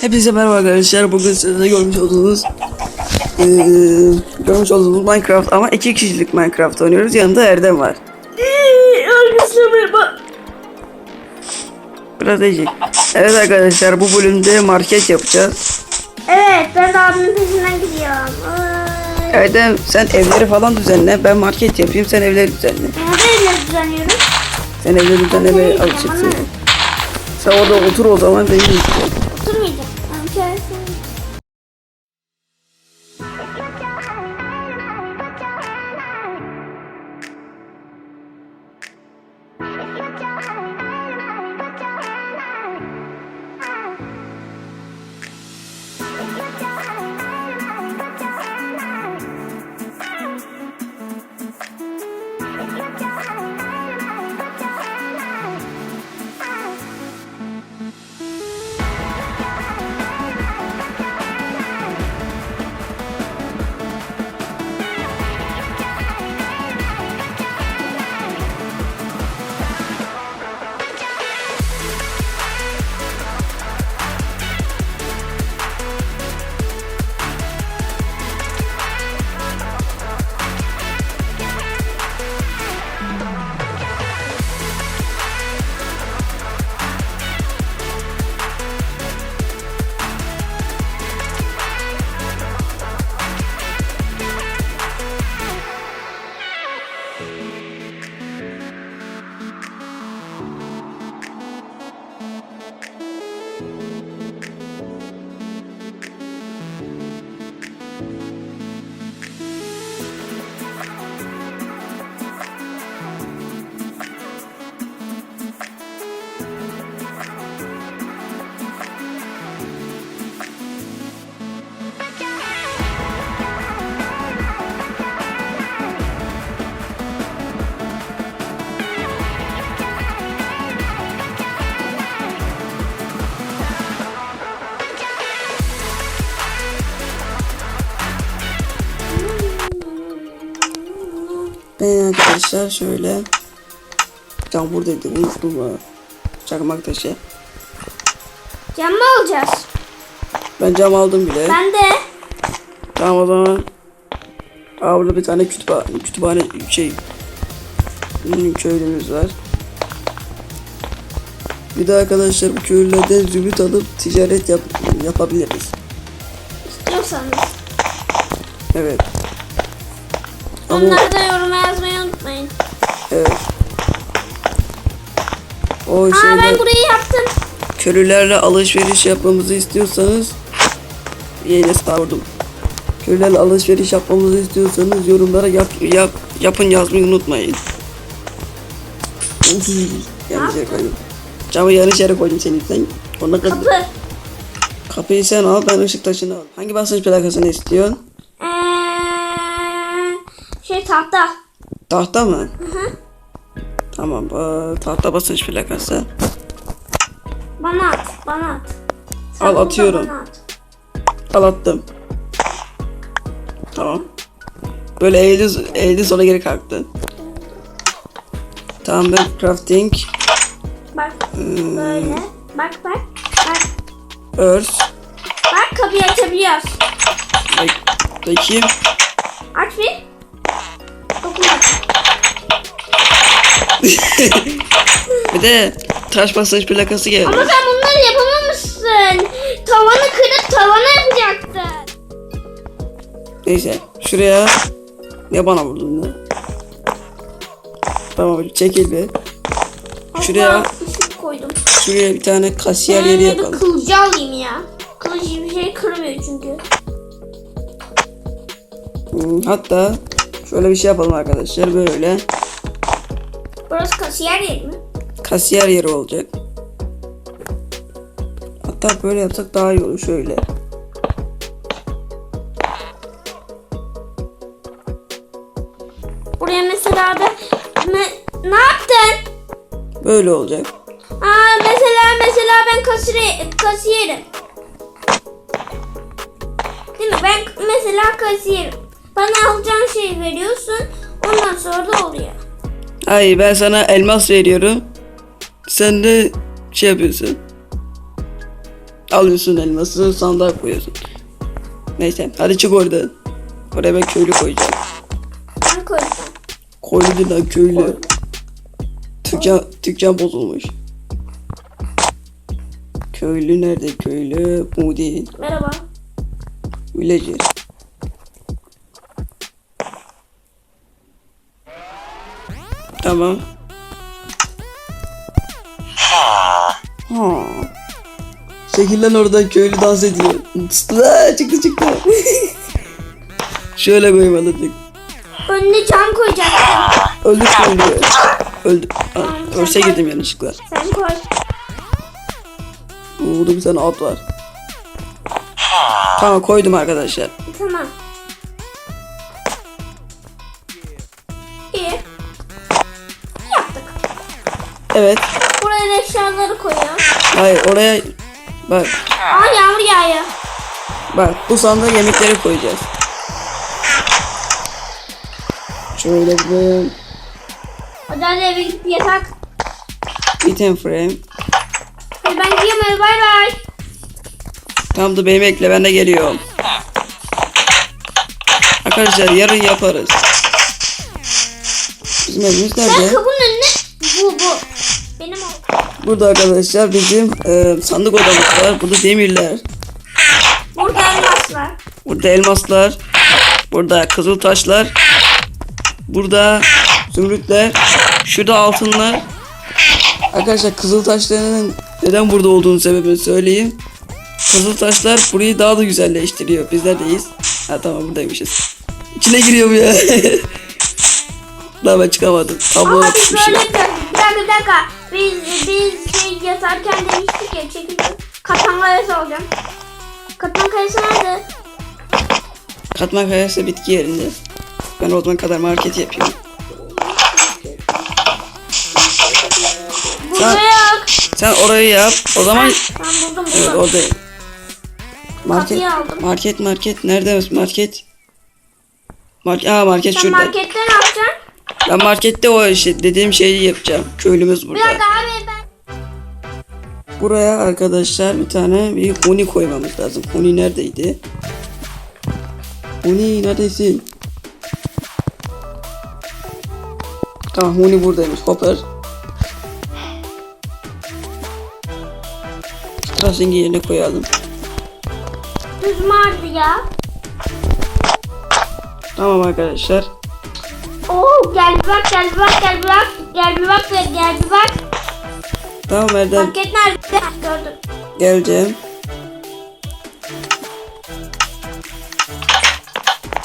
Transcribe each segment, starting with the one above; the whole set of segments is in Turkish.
Hepinize merhaba arkadaşlar. Bugün size görmüş olduğunuz eee, görmüş olduğunuz Minecraft ama iki kişilik Minecraft oynuyoruz. Yanında Erdem var. Arkadaşlar merhaba. Biraz değişik. Evet arkadaşlar bu bölümde market yapacağız. Evet ben de abimin peşinden gidiyorum. Ay. Erdem sen evleri falan düzenle. Ben market yapayım sen evleri düzenle. Nerede evleri düzenliyorum? Sen evleri düzenlemeye alışıksın. Sen orada otur o zaman benim için. Ben arkadaşlar şöyle Cam buradaydı unuttum ha. Çakmak taşı. Cam mı alacağız? Ben cam aldım bile. Ben de. Tamam o zaman. Aa burada bir tane kütüphane, kütüphane şey köylümüz var. Bir de arkadaşlar bu köylülerden zümrüt alıp ticaret yap, yapabiliriz. İstiyorsanız. Evet. Ama Onları da yoruma yazmayı unutmayın. Evet. O Aa şeyler ben burayı yaptım. köylülerle alışveriş yapmamızı istiyorsanız yine savurdum. Köylülerle alışveriş yapmamızı istiyorsanız yorumlara yap, yap yapın yazmayı unutmayın. yanlış yere koydum. Camı yanlış yere koydum senin sen. Ona kadar. Kapı. Kapıyı sen al ben ışık taşını al. Hangi basınç plakasını istiyorsun? Ee, şey tahta. Tahta mı? Tamam aa, tahta basınç plakası. Bana at. Bana at. Sen Al, atıyorum. bana at. Al attım. Tamam. Böyle eğildi, eğildi sonra geri kalktı. Tamam ben crafting, Bak Hmm. böyle. Bak bak. Bak. earth, Bak kapıyı açabiliyoruz. bak- bakayım. Aç bir. Bir de taş basınç plakası geldi. Ama sen bunları yapamamışsın. Tavanı kırıp tavana yapacaktın. Neyse şuraya ne bana vurdun ne? Tamam çekil bir. Şuraya ışık koydum. şuraya bir tane kasiyer yeri yapalım. kılıcı alayım ya. Kılıç bir şey kırmıyor çünkü. Hatta şöyle bir şey yapalım arkadaşlar böyle Burası kasiyer yeri mi? kasiyer yeri olacak. Hatta böyle yapsak daha iyi olur şöyle. Buraya mesela da ne, ne yaptın? Böyle olacak. Aa mesela mesela ben kasire, kasiyerim. Değil mi? Ben mesela kasiyerim. Bana alacağın şeyi veriyorsun. Ondan sonra da oluyor. Hayır ben sana elmas veriyorum. Sen de şey yapıyorsun. Alıyorsun elması sandığa koyuyorsun. Neyse hadi çık oradan. Oraya ben köylü koyacağım. Ben koyacağım. Koydu lan köylü. Dükkan, dükkan bozulmuş. Köylü nerede köylü? Bu değil. Merhaba. Villager. Tamam. Ha. Çekil lan oradan köylü dans ediyor. La, çıktı çıktı. Şöyle koymalıydık. Önüne cam koyacaksın. Öldü köylü. Öldü. Aa, örse girdim yanlışlıkla. Sen koy. Burada bir tane at var. Tamam koydum arkadaşlar. Tamam. Evet. Buraya da eşyaları koyuyorum. Hayır oraya bak Aa yağmur yağıyor. bak bu sandığa yemekleri koyacağız. Şöyle bir Hadi hadi eve git yatak. item frame. Hadi ben gidiyorum eve bay bay. Tam da beni bekle ben de geliyorum. Arkadaşlar yarın yaparız. Bizim evimiz Ben nerede? kapının. Benim o. Burada arkadaşlar bizim e, sandık odamız var. Burada demirler. Burada elmas var. Burada elmaslar. Burada kızıl taşlar. Burada zümrütler. Şurada altınlar. Arkadaşlar kızıl taşlarının neden burada olduğunu sebebini söyleyeyim. Kızıl taşlar burayı daha da güzelleştiriyor. Biz neredeyiz? Ha tamam buradaymışız. İçine giriyorum ya. Daha ben çıkamadım. Tablo Ama biz şey. böyle. Bir dakika bir dakika. Biz, biz şey yatarken demiştik ya çekilin. Katan kayası alacağım. Katan kayası nerede? Katman kayası bitki yerinde. Ben o zaman kadar market yapıyorum. Burada Sen- yok. Sen orayı yap. O zaman Ben buldum Evet buldum. oradayım. Market, Kapıyı aldım. market, market. Nerede market? Market, aa market Sen şurada. markette ne yapacaksın? Ben markette o işte dediğim şeyi yapacağım. Köylümüz burada. dakika abi ben. Buraya arkadaşlar bir tane bir huni koymamız lazım. Huni neredeydi? Huni neredesin? Tamam huni buradaymış. Hopper. Crafting yerine koyalım. Düz vardı ya. Tamam arkadaşlar. Oo gel bir bak gel bir bak gel bir bak. Gel bir bak gel bir bak. Tamam Erdem Market nerede? Gördüm. geleceğim.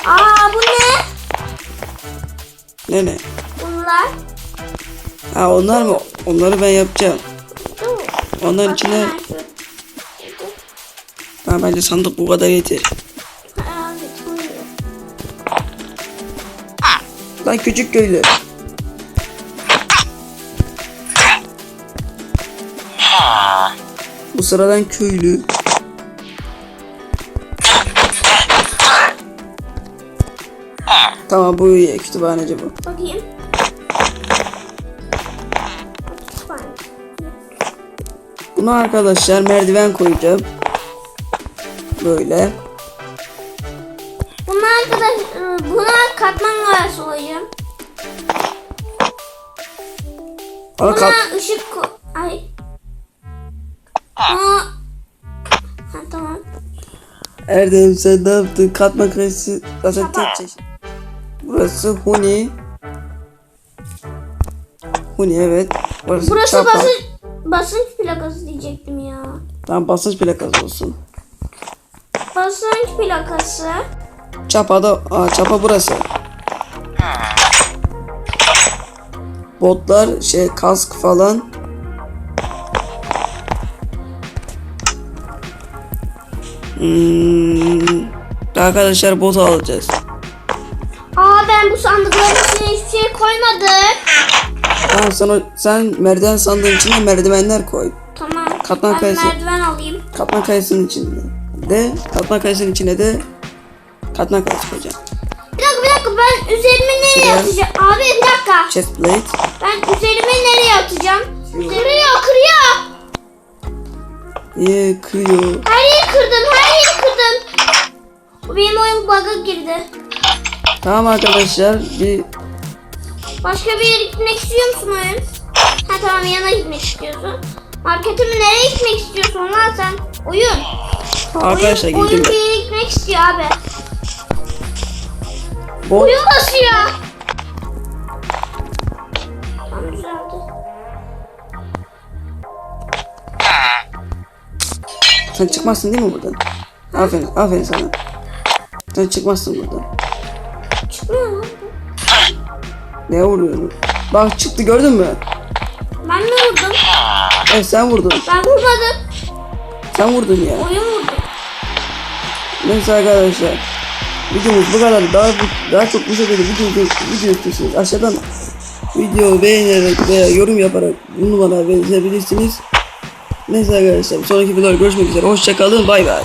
Aa bu ne? Ne ne? Bunlar. Ha onlar mı? Onları ben yapacağım. Onların Bak, içine ha, bence sandık bu kadar yeter. Lan küçük köylü. Bu sıradan köylü. Tamam bu iyi kütüphaneci bu. Bakayım. Bak, Buna arkadaşlar merdiven koyacağım. Böyle. Buna arkadaş, e, buna katman kayası koyacağım. Buna kat ışık ko- Ay. Buna... Ha tamam. Erdem sen ne yaptın? Katma kayısı zaten tek çeşit. Burası huni. Huni evet. Burası, Burası çapa. basınç, basınç plakası diyecektim ya. Tamam basınç plakası olsun. Basınç plakası. Çapa da aa, çapa burası. Botlar şey kask falan. Hmm, arkadaşlar bot alacağız. Aa ben bu sandıkların içine hiçbir şey koymadım. Tamam sen, o, sen merdiven sandığın içine merdivenler koy. Tamam. Katman ben kayası. merdiven alayım. Katman kayasının içinde de katman kayasının içine de katman kayası koyacağım. Bir dakika bir dakika ben üzerime nereye Şuraya. atacağım? Abi bir dakika. Chest plate. Ben üzerime nereye atacağım? Kırıyor kırıyor. Niye kırıyor? Her yeri kırdım, her yeri kırdım. Benim oyun bug'a girdi. Tamam arkadaşlar bir Başka bir yere gitmek istiyor musun oyun? Ha tamam yana gitmek istiyorsun. Markete mi nereye gitmek istiyorsun lan sen? Oyun. arkadaşlar oyun, oyun bir yere gitmek istiyor abi. Bot Oyun basıyor. Düzeldi. sen çıkmazsın değil mi buradan? Aferin aferin sana. Sen çıkmazsın buradan. Çıkmıyor lan. Ne vuruyorum? Bak çıktı gördün mü? Ben mi vurdum? Evet sen vurdun. Ben vurmadım. Sen vurdun ya. Oyun vurdu. Neyse arkadaşlar. Videomuz bu kadar. Daha daha çok bu şekilde video video istiyorsanız aşağıdan video beğenerek veya yorum yaparak bu numara verebilirsiniz. Neyse arkadaşlar sonraki videoda görüşmek üzere. Hoşçakalın. Bay bay.